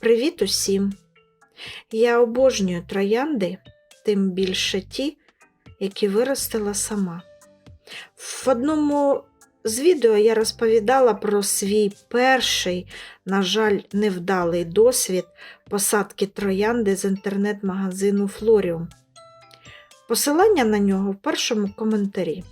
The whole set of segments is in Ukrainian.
Привіт усім! Я обожнюю троянди, тим більше ті, які виростила сама. В одному з відео я розповідала про свій перший, на жаль, невдалий досвід посадки троянди з інтернет-магазину Флоріум. Посилання на нього в першому коментарі.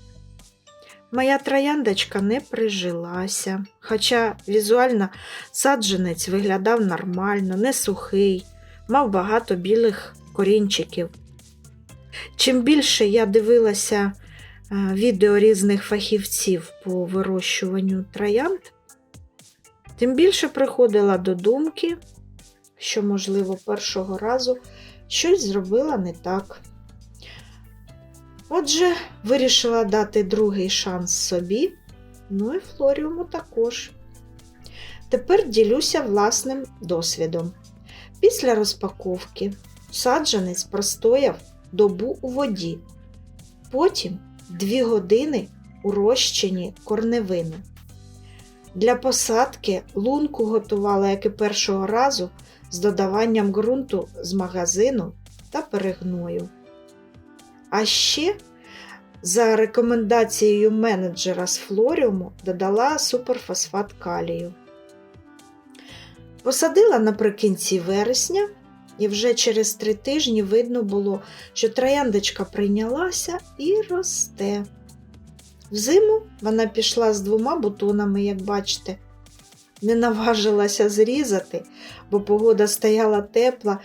Моя трояндочка не прижилася, хоча візуально саджанець виглядав нормально, не сухий, мав багато білих корінчиків. Чим більше я дивилася е, відео різних фахівців по вирощуванню троянд, тим більше приходила до думки, що, можливо, першого разу щось зробила не так. Отже, вирішила дати другий шанс собі, ну і флоріуму також. Тепер ділюся власним досвідом. Після розпаковки саджанець простояв добу у воді, потім 2 години у розчині корневини. Для посадки лунку готувала, як і першого разу, з додаванням ґрунту з магазину та перегною. А ще за рекомендацією менеджера з флоріуму додала суперфосфат калію. Посадила наприкінці вересня, і вже через три тижні видно було, що трояндочка прийнялася і росте. Взиму вона пішла з двома бутонами, як бачите. Не наважилася зрізати, бо погода стояла тепла,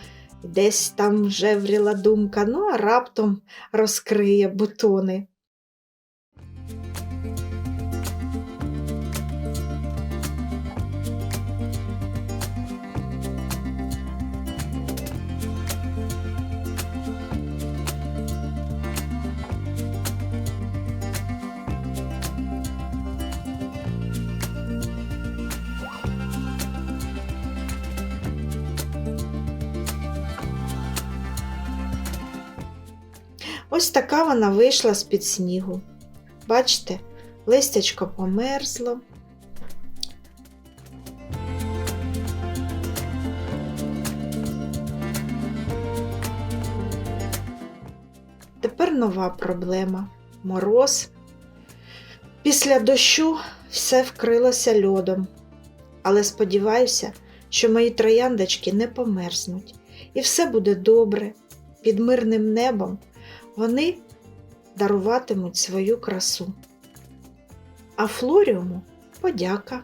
десь там жевріла думка, ну а раптом розкриє бутони. Ось така вона вийшла з-під снігу. Бачите, листячко померзло. Тепер нова проблема мороз. Після дощу все вкрилося льодом, але сподіваюся, що мої трояндочки не померзнуть, і все буде добре. Під мирним небом вони даруватимуть свою красу. А флоріуму подяка.